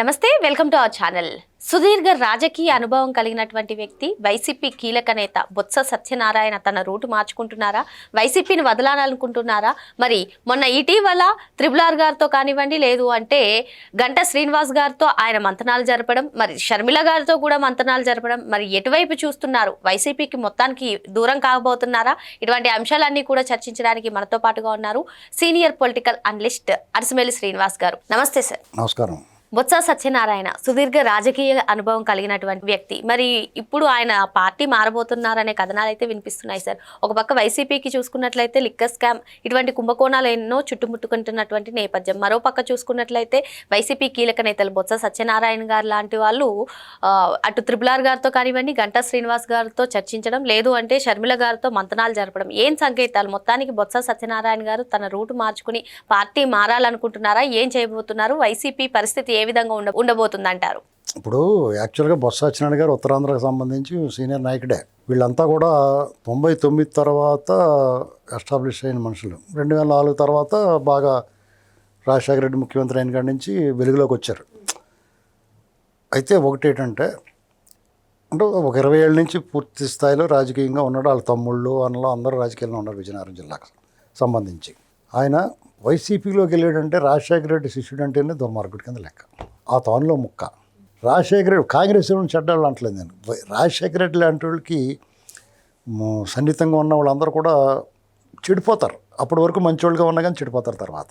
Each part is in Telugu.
నమస్తే వెల్కమ్ టు అవర్ ఛానల్. సుదీర్ఘ రాజకీయ అనుభవం కలిగినటువంటి వ్యక్తి వైసీపీ కీలక నేత బొత్స సత్యనారాయణ తన రూటు మార్చుకుంటున్నారా? వైసీపీని వదలాలనుకుంటున్నారా? మరి మొన్న ఇటీవల త్రిబులార్ గారితో కానివ్వండి లేదు అంటే గంట శ్రీనివాస్ గారితో ఆయన మంతనాలు జరపడం మరి షర్మిల గారితో కూడా మంతనాలు జరపడం మరి ఎటువైపు చూస్తున్నారు? వైసీపీకి మొత్తానికి దూరం కాకపోతున్నారా ఇటువంటి అంశాలన్నీ కూడా చర్చించడానికి మనతో పాటుగా ఉన్నారు senior political analyst Arasimeli Srinivas గారు. నమస్తే సార్. నమస్కారం. బొత్స సత్యనారాయణ సుదీర్ఘ రాజకీయ అనుభవం కలిగినటువంటి వ్యక్తి. మరి ఇప్పుడు ఆయన పార్టీ మారబోతున్నారనే కథనాలు అయితే వినిపిస్తున్నాయి సార్. ఒక పక్క వైసీపీకి చూసుకున్నట్లయితే లిక్కర్ స్కామ్ ఇటువంటి కుంభకోణాలు ఎన్నో చుట్టుముట్టుకుంటున్నటువంటి నేపథ్యం. మరో పక్క చూసుకున్నట్లయితే వైసీపీ కీలక నేతలు బొత్స సత్యనారాయణ గారు లాంటి వాళ్ళు అటు త్రిబులార్ గారితో కానివ్వండి గంటా శ్రీనివాస్ గారితో చర్చించడం లేదు అంటే షర్మిల గారితో మంతనాలు జరపడం. ఏం సంకేతాలు? మొత్తానికి బొత్స సత్యనారాయణ గారు తన రూటు మార్చుకుని పార్టీ మారాలనుకుంటున్నారా? ఏం చేయబోతున్నారు? వైసీపీ పరిస్థితి ఏ విధంగా ఉండ ఉండబోతుందంటారు? ఇప్పుడు యాక్చువల్గా బొత్స సత్యనారాయణ గారు ఉత్తరాంధ్రకు సంబంధించి సీనియర్ నాయకుడే. వీళ్ళంతా కూడా తొంభై తొమ్మిది తర్వాత ఎస్టాబ్లిష్ అయిన మనుషులు. రెండు వేల నాలుగు తర్వాత బాగా రాజశేఖర రెడ్డి ముఖ్యమంత్రి అయిన కాడి నుంచి వెలుగులోకి వచ్చారు. అయితే ఒకటి ఏంటంటే అంటే ఒక ఇరవై ఏళ్ళ నుంచి పూర్తి స్థాయిలో రాజకీయంగా ఉన్నాడు. వాళ్ళ తమ్ముళ్ళు అన్నలో అందరూ రాజకీయాల్లో ఉన్నారు విజయనగరం జిల్లాకు సంబంధించి. ఆయన వైసీపీలోకి వెళ్ళాడంటే రాజశేఖర రెడ్డి శిష్యుడు అంటేనే దుర్మార్గుడి కింద లెక్క. ఆ తానులో ముక్క. రాజశేఖర రెడ్డి కాంగ్రెస్ వాళ్ళని చెడ్డవాళ్ళు అంటలేదు నేను. రాజశేఖర రెడ్డి లాంటి వాళ్ళకి సన్నిహితంగా ఉన్న వాళ్ళందరూ కూడా చెడిపోతారు. అప్పటి వరకు మంచోళ్ళుగా ఉన్నా కానీ చెడిపోతారు తర్వాత.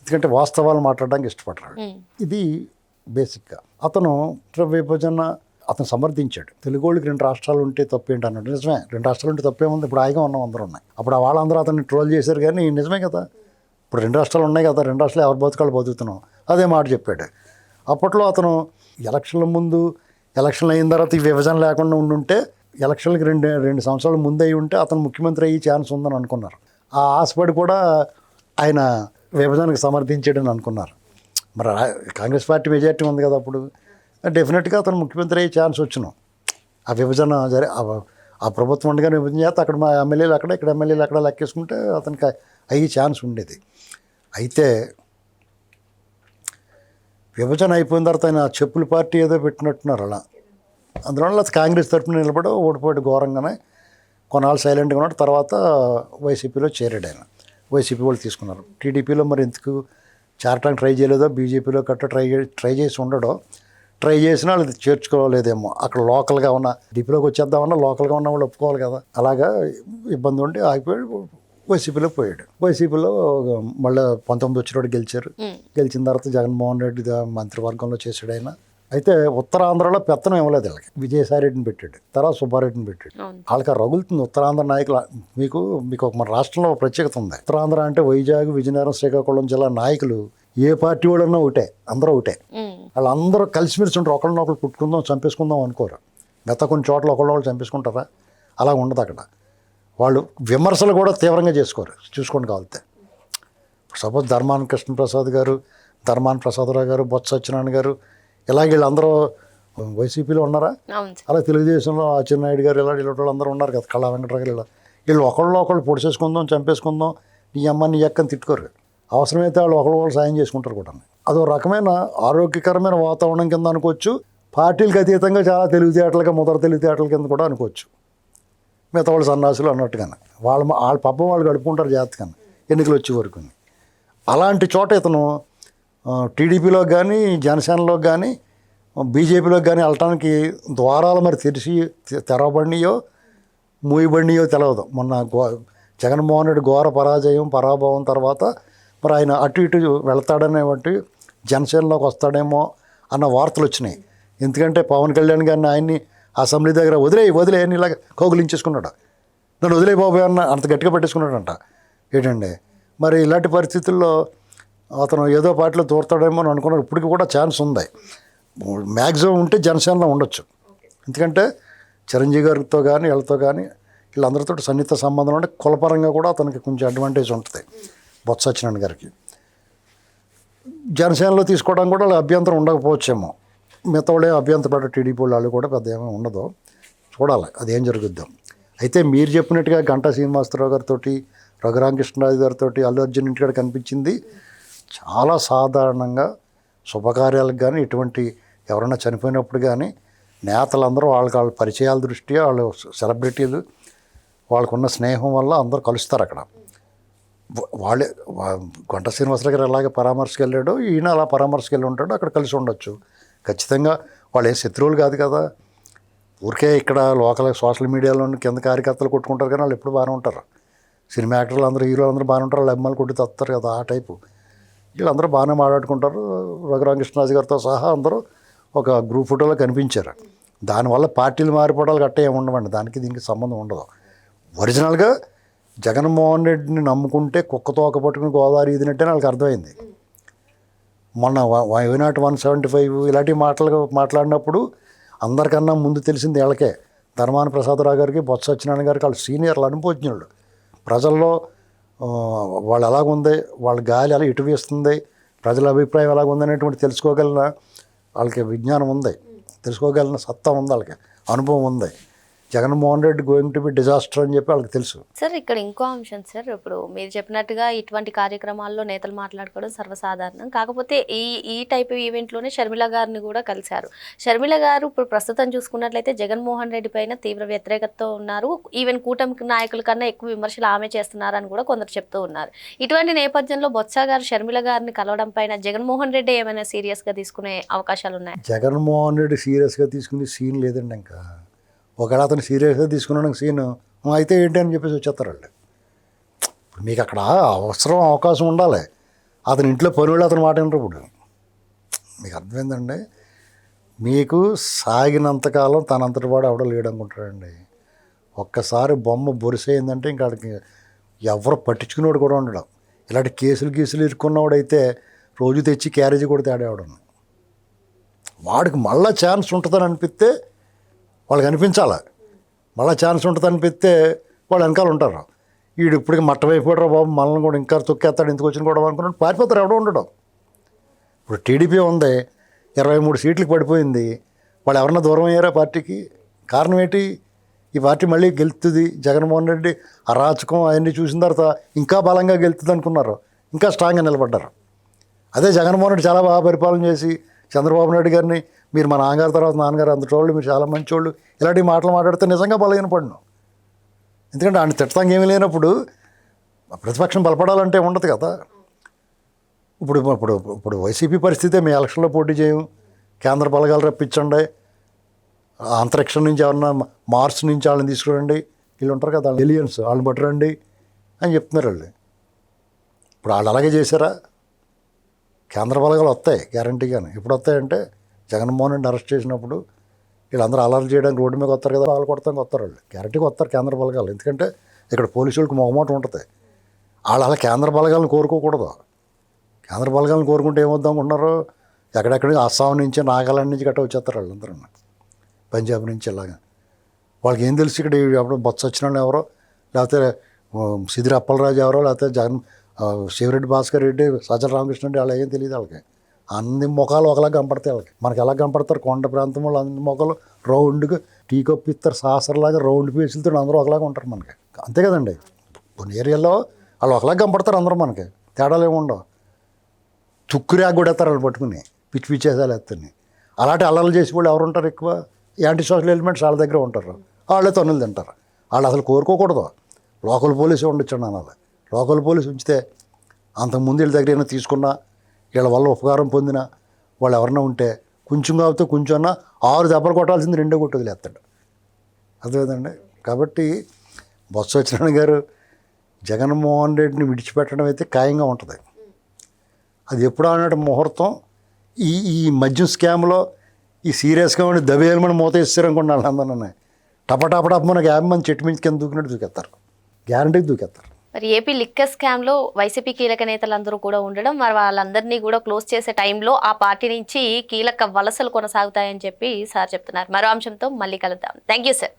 ఎందుకంటే వాస్తవాలు మాట్లాడడానికి ఇష్టపడరు ఇది బేసిక్గా. అతను విభజన అతను సమర్థించాడు. తెలుగు వాళ్ళకి రెండు రాష్ట్రాలు ఉంటే తప్పేంటి అన్నాడు. నిజమే. రెండు రాష్ట్రాలు ఉంటే తప్పేముంది? ఇప్పుడు హాయిగా ఉన్నాం అందరూ ఉన్నాయి. అప్పుడు ఆ వాళ్ళందరూ అతన్ని ట్రోల్ చేశారు కానీ నిజమే కదా? ఇప్పుడు రెండు రాష్ట్రాలు ఉన్నాయి కదా రెండు రాష్ట్రాలు ఎవరు బతుకాలు బతుకుతున్నాం. అదే మాట చెప్పాడు. అప్పట్లో అతను ఎలక్షన్ల ముందు ఎలక్షన్లు అయిన తర్వాత ఈ విభజన లేకుండా ఉండుంటే ఎలక్షన్లకు రెండు రెండు సంవత్సరాల ముందు అయి ఉంటే అతను ముఖ్యమంత్రి అయ్యే ఛాన్స్ ఉందని అనుకున్నారు. ఆ ఆశపడి కూడా ఆయన విభజనకు సమర్థించాడని అనుకున్నారు. మరి కాంగ్రెస్ పార్టీ మెజార్టీ ఉంది కదా అప్పుడు. డెఫినెట్గా అతను ముఖ్యమంత్రి అయ్యే ఛాన్స్ వచ్చినాం. ఆ విభజన జరి ఆ- ప్రభుత్వం ఉండగానే విభజన చేస్తే అక్కడ మా ఎమ్మెల్యేలు అక్కడ ఇక్కడ ఎమ్మెల్యేలు అక్కడ లెక్కేసుకుంటే అతనికి అయ్యే ఛాన్స్ ఉండేది. అయితే విభజన అయిపోయిన తర్వాత ఆయన చెప్పుల పార్టీ ఏదో పెట్టినట్టున్నారు అలా. అందువల్ల కాంగ్రెస్ తరఫున నిలబడి ఓడిపోయాడు ఘోరంగానే. కొన్నాళ్ళు సైలెంట్గా ఉన్నాడు తర్వాత వైసీపీలో చేరాడు ఆయన. వైసీపీ వాళ్ళు తీసుకున్నారు. టీడీపీలో మరి ఎందుకు చేరటానికి ట్రై చేయలేదో బీజేపీలో గట్రా ట్రై చే- ట్రై చేసి ఉండడో ట్రై చేసినా వాళ్ళు చేర్చుకోలేదేమో. అక్కడ లోకల్గా ఉన్న డిపిలోకి వచ్చేద్దామన్నా లోకల్గా ఉన్న వాళ్ళు ఒప్పుకోవాలి కదా. అలాగా ఇబ్బంది ఉండి ఆగిపోయాడు వైసీపీలో పోయాడు. వైసీపీలో మళ్ళీ పంతొమ్మిది వచ్చినోడు గెలిచారు. గెలిచిన తర్వాత జగన్మోహన్ రెడ్డి మంత్రివర్గంలో చేశాడు ఆయన. అయితే ఉత్తరాంధ్రలో పెత్తనం ఇవ్వలేదు వీళ్ళకి. విజయసాయి రెడ్డిని పెట్టాడు. తర్వాత సుబ్బారెడ్డిని పెట్టాడు. వాళ్ళకి రగులుతుంది ఉత్తరాంధ్ర నాయకులు. మీకు మీకు ఒక మన రాష్ట్రంలో ప్రత్యేకత ఉంది. ఉత్తరాంధ్ర అంటే వైజాగ్ విజయనగరం శ్రీకాకుళం జిల్లా నాయకులు ఏ పార్టీ వాళ్ళన్నా ఒకటే అందరూ ఒకటే. వాళ్ళందరూ కలిసిమెలిసి ఉంటారు ఒకళ్ళనొకరు పుట్టుకుందాం చంపేసుకుందాం అనుకోరు. మిగతా కొన్ని చోట్ల ఒకళ్ళొకళ్ళు చంపేసుకుంటారా? అలా ఉండదు అక్కడ. వాళ్ళు విమర్శలు కూడా తీవ్రంగా చేసుకోరు. చూసుకోండి కావాలితే. సపోజ్ ధర్మాన కృష్ణప్రసాద్ గారు ధర్మాన ప్రసాదరావు గారు బొత్స సత్యనారాయణ గారు ఇలాగ వీళ్ళందరూ వైసీపీలో ఉన్నారా? అలా తెలుగుదేశంలో ఆచిన్నాయుడు గారు ఇలా ఇలాంటి వాళ్ళందరూ ఉన్నారు కదా కళా వెంకటరావు గారు ఇలా. వీళ్ళు ఒకళ్ళు ఒకళ్ళు పొడిచేసుకుందాం చంపేసుకుందాం నీ అమ్మ నీ ఎక్కని తిట్టుకోరు. అవసరమైతే వాళ్ళు ఒకళ్ళు వాళ్ళు సాయం చేసుకుంటారు కూడా. అదో రకమైన ఆరోగ్యకరమైన వాతావరణం కింద అనుకోవచ్చు. పార్టీలకు అతీతంగా చాలా తెలివితేటలుగా ముదర తెలివితేటల కింద కూడా అనుకోవచ్చు. మిగతా వాళ్ళు సన్నాసులు అన్నట్టుగానే. వాళ్ళ వాళ్ళ పబ్బం వాళ్ళు గడుపుకుంటారు జాగ్రత్తగానే. ఎన్నికలు వచ్చే వరకు అలాంటి చోట ఇతను టీడీపీలో కానీ జనసేనలో కానీ బీజేపీలో కానీ వెళ్ళటానికి ద్వారాలు మరి తెరిచి తె- తెరవబడినాయో మూయబడినాయో తెలియదు మొన్న గో జగన్మోహన్ రెడ్డి ఘోర పరాజయం పరాభవం తర్వాత మరి ఆయన అటు ఇటు వెళ్తాడనేవంటి జనసేనలోకి వస్తాడేమో అన్న వార్తలు వచ్చినాయి. ఎందుకంటే పవన్ కళ్యాణ్ గారిని ఆయన్ని అసెంబ్లీ దగ్గర వదిలే వదిలే అని ఇలాగ కౌగులించేసుకున్నాడు. నన్ను వదిలే బాబు అన్న అంత గట్టిగా పెట్టేసుకున్నాడంట. ఏంటండి? మరి ఇలాంటి పరిస్థితుల్లో అతను ఏదో పార్టీలో దూరతాడేమో అని అనుకున్నాడు ఇప్పటికి కూడా ఛాన్స్ ఉంది. మ్యాక్సిమం ఉంటే జనసేనలో ఉండొచ్చు. ఎందుకంటే చిరంజీవి గారితో కానీ వీళ్ళతో కానీ వీళ్ళందరితో సన్నిహిత సంబంధం ఉంటే కులపరంగా కూడా అతనికి కొంచెం అడ్వాంటేజ్ ఉంటుంది. బొత్స సత్యనారాయణ గారికి. జనసేనలో తీసుకోవడం కూడా వాళ్ళ అభ్యంతరం ఉండకపోవచ్చేమో. మిగతా వాళ్ళే అభ్యంతర పడ్డ టీడీపీ వాళ్ళు కూడా పెద్ద ఏమీ ఉండదు. చూడాలి అదేం జరుగుద్దాం. అయితే మీరు చెప్పినట్టుగా గంటా శ్రీనివాసరావు గారితో రఘురామకృష్ణరాజు గారితో అల్లు అర్జున్ ఇంటికాడ కనిపించింది. చాలా సాధారణంగా శుభకార్యాలకు కానీ ఇటువంటి ఎవరైనా చనిపోయినప్పుడు కానీ నేతలందరూ వాళ్ళకి వాళ్ళ పరిచయాల దృష్ట్యా వాళ్ళు సెలబ్రిటీలు వాళ్ళకున్న స్నేహం వల్ల అందరూ కలుస్తారు అక్కడ. వాళ్ళే గంట శ్రీనివాసరావు గారు ఎలాగ పరామర్శకెళ్ళాడో ఈయన అలా పరామర్శకెళ్ళి ఉంటాడో అక్కడ కలిసి ఉండొచ్చు. ఖచ్చితంగా వాళ్ళు ఏం శత్రువులు కాదు కదా. ఊరికే ఇక్కడ లోకల్ సోషల్ మీడియాలో కింద కార్యకర్తలు కొట్టుకుంటారు కానీ వాళ్ళు ఎప్పుడు బాగానే ఉంటారు. సినిమా యాక్టర్లు అందరూ హీరోలు అందరూ బాగానే ఉంటారు వాళ్ళు అమ్మాయిలు కొట్టి తత్తారు కదా ఆ టైపు. వీళ్ళందరూ బాగానే మాట్లాడుకుంటారు. రఘురామకృష్ణరాజు గారితో సహా అందరూ ఒక గ్రూప్ ఫోటోలో కనిపించారు. దానివల్ల పార్టీలు మారిపోవడాలు గట్ట ఏమి ఉండవండి. దానికి దీనికి సంబంధం ఉండదు. ఒరిజినల్గా జగన్మోహన్ రెడ్డిని నమ్ముకుంటే కుక్క తోక పట్టుకుని గోదావరి ఇదినట్టే వాళ్ళకి అర్థమైంది. మొన్న వైనాట్ వన్ సెవెంటీ ఫైవ్ ఇలాంటి మాటలు మాట్లాడినప్పుడు అందరికన్నా ముందు తెలిసింది వీళ్ళకే. ధర్మాన ప్రసాదరావు గారికి బొత్స సత్యనారాయణ గారికి వాళ్ళు సీనియర్లు అనుభవజ్ఞులు. ప్రజల్లో వాళ్ళు ఎలాగుంది వాళ్ళ గాలి ఎలా ఇటు వేస్తుంది ప్రజల అభిప్రాయం ఎలాగుంది అనేటువంటి తెలుసుకోగలిగిన వాళ్ళకి విజ్ఞానం ఉంది. తెలుసుకోగలిగిన సత్తా ఉంది వాళ్ళకి అనుభవం ఉంది. Jaganmohan Reddy going to be disaster అని చెప్పి వాళ్ళకి తెలుసు. సార్ ఇక్కడ ఇంకో అంశం సార్ ఇప్పుడు మీరు చెప్పినట్టుగా ఇటువంటి కార్యక్రమాల్లో నేతలు మాట్లాడుకోవడం సర్వసాధారణం. కాకపోతే ఈ ఈ టైప్ ఈవెంట్లోనే షర్మిల గారిని కూడా కలిశారు. షర్మిల గారు ఇప్పుడు ప్రస్తుతం చూసుకున్నట్లయితే జగన్మోహన్ రెడ్డి పైన తీవ్ర వ్యతిరేకతతో ఉన్నారు. ఈవెన్ కూటమి నాయకుల కన్నా ఎక్కువ విమర్శలు ఆమె చేస్తున్నారని కూడా కొందరు చెప్తూ ఉన్నారు. ఇటువంటి నేపథ్యంలో బొత్స గారు షర్మిల గారిని కలవడం పైన జగన్మోహన్ రెడ్డి ఏమైనా సీరియస్గా తీసుకునే అవకాశాలు ఉన్నాయి? జగన్మోహన్ రెడ్డి సీరియస్గా తీసుకునే సీన్ లేదండి ఇంకా. ఒకవేళ అతను సీరియస్గా తీసుకున్న సీన్ అయితే ఏంటి? అని చెప్పేసి వచ్చేస్తారు వాళ్ళు. ఇప్పుడు మీకు అక్కడ అవసరం అవకాశం ఉండాలి. అతని ఇంట్లో పని వాళ్ళు అతను మాట వినరు ఇప్పుడు. మీకు అర్థమైందండి? మీకు సాగినంతకాలం తనంతటి వాడు ఎవడో లేడనుకుంటాడండి ఒక్కసారి బొమ్మ బొరిసేయిందంటే ఇంకా అక్కడికి ఎవరు పట్టించుకునేవాడు కూడా ఉండడం. ఇలాంటి కేసులు గీసులు ఇరుక్కున్నవాడైతే రోజు తెచ్చి క్యారేజీ కూడా తేడేవాడు వాడికి మళ్ళీ ఛాన్స్ ఉంటుందని అనిపిస్తే వాళ్ళకి అనిపించాలి. మళ్ళీ ఛాన్స్ ఉంటుంది అనిపిస్తే వాళ్ళు వెనకాల ఉంటారు. వీడు ఇప్పటికి మట్టమైపోయాడు బాబు మనల్ని కూడా ఇంకా తొక్కేస్తాడు ఇందుకు వచ్చిన కూడా అనుకున్నాడు. పారిపోతారు ఎవడో ఉండడం. ఇప్పుడు టీడీపీ ఉంది ఇరవై మూడు సీట్లకు పడిపోయింది. వాళ్ళు ఎవరన్నా దూరం అయ్యారా పార్టీకి? కారణం ఏంటి? ఈ పార్టీ మళ్ళీ గెలుతుంది జగన్మోహన్ రెడ్డి. అరాచకం అవన్నీ చూసిన తర్వాత ఇంకా బలంగా గెలుతుంది అనుకున్నారు. ఇంకా స్ట్రాంగ్గా నిలబడ్డారు. అదే జగన్మోహన్ రెడ్డి చాలా బాగా పరిపాలన చేసి చంద్రబాబు నాయుడు గారిని మీరు మా నాన్నగారి తర్వాత నాన్నగారు అంతటోళ్ళు మీరు చాలా మంచోళ్ళు. ఇలాంటి మాటలు మాట్లాడితే నిజంగా బలహీన పడినాం. ఎందుకంటే ఆయన తిట్టంగా ఏమీ లేనప్పుడు ప్రతిపక్షం బలపడాలంటే ఉండదు కదా. ఇప్పుడు ఇప్పుడు ఇప్పుడు వైసీపీ పరిస్థితే మీ ఎలక్షన్లో పోటీ చేయం. కేంద్ర బలగాలు రప్పించండి. అంతరిక్షం నుంచి ఎవరన్నా మార్స్ నుంచి వాళ్ళని తీసుకురండి. వీళ్ళు ఉంటారు కదా ఎలియన్స్ వాళ్ళని పట్టరండి అని చెప్తున్నారు వాళ్ళు. ఇప్పుడు వాళ్ళు అలాగే చేశారా? కేంద్ర బలగాలు వస్తాయి గ్యారంటీగానే ఎప్పుడు వస్తాయంటే జగన్మోహన్ రెడ్డి అరెస్ట్ చేసినప్పుడు వీళ్ళందరూ అలర్ట్ చేయడానికి రోడ్డు మీద వస్తారు కదా వాళ్ళు కొడతానికి వస్తారు వాళ్ళు. గ్యారంటీగా వస్తారు కేంద్ర బలగాలు. ఎందుకంటే ఇక్కడ పోలీసులకు మొహమాట ఉంటుంది. వాళ్ళు అలా కేంద్ర బలగాలను కోరుకోకూడదు. కేంద్ర బలగాలను కోరుకుంటే ఏమొద్దాం అనుకుంటున్నారు ఎక్కడెక్కడ అస్సాం నుంచి నాగాలాండ్ నుంచి గట్రా వచ్చేస్తారు వాళ్ళందరూ. పంజాబ్ నుంచి ఇలాగా. వాళ్ళకి ఏం తెలుసు ఇక్కడ అప్పుడు బొత్స వచ్చిన వాళ్ళు ఎవరో లేకపోతే సిదిరి అప్పలరాజు ఎవరో లేకపోతే జగన్ శివరెడ్డి భాస్కర్ రెడ్డి సజ్జల రామకృష్ణ రెడ్డి వాళ్ళు ఏం తెలియదు వాళ్ళకి. అన్ని ముఖాలు ఒకలా కనపడతాయి వాళ్ళకి. మనకి ఎలా కనపడతారు? కొండ ప్రాంతం వాళ్ళు అన్ని ముఖాలు రౌండ్గా టీ కప్పు ఇస్తారు సాసర్లాగా రౌండ్ పీసులతో అందరూ ఒకలాగా ఉంటారు మనకి. అంతే కదండి. కొన్ని ఏరియాలో వాళ్ళు ఒకలాగా కనపడతారు అందరూ మనకి. తేడాలు ఏముండవు ఉండవు. కూడా ఎత్తారు వాళ్ళు పట్టుకుని. పిచ్చి పిచ్చి వేసాలు ఎత్తని అలాంటి అల్లలు చేసి వాళ్ళు ఎవరు ఉంటారు ఎక్కువ? యాంటీ సోషల్ ఎలిమెంట్స్ వాళ్ళ దగ్గర ఉంటారు. వాళ్ళే తన్నులు తింటారు. వాళ్ళు అసలు కోరుకోకూడదు. లోకల్ పోలీసు ఉండొచ్చు అనాలి లోకల్ పోలీసు ఉంచితే అంతకుముందు వీళ్ళ దగ్గర ఏమైనా తీసుకున్నా వీళ్ళ వల్ల ఉపకారం పొందిన వాళ్ళు ఎవరన్నా ఉంటే కొంచెం కాబట్టి కొంచెం అన్నా ఆరు దెబ్బలు కొట్టాల్సింది రెండో కొట్టు వదిలేస్తాడు అర్థమైందండి? కాబట్టి బొత్స సత్యనారాయణ గారు జగన్మోహన్ రెడ్డిని విడిచిపెట్టడం అయితే ఖాయంగా ఉంటుంది. అది ఎప్పుడు అన్నట్టు ముహూర్తం. ఈ ఈ మద్యం స్కామ్లో ఈ సీరియస్గా ఉండి దబేలమని మూత ఇస్తారు అనుకోండి వాళ్ళందరూ టపటపటప్ మనకి యాభై మంది చెట్టు మించి కింద దూకినట్టు దూకెత్తారు గ్యారంటీకి దూకెత్తారు మరి ఏపీ లిక్కర్ స్కామ్లో వైసీపీ కీలక నేతలందరూ కూడా ఉండడం మరి వాళ్ళందరినీ కూడా క్లోజ్ చేసే టైంలో ఆ పార్టీ నుంచి కీలక వలసలు కొనసాగుతాయని చెప్పి సార్ చెప్తున్నారు. మరో అంశంతో మళ్ళీ కలుద్దాం. Thank you sir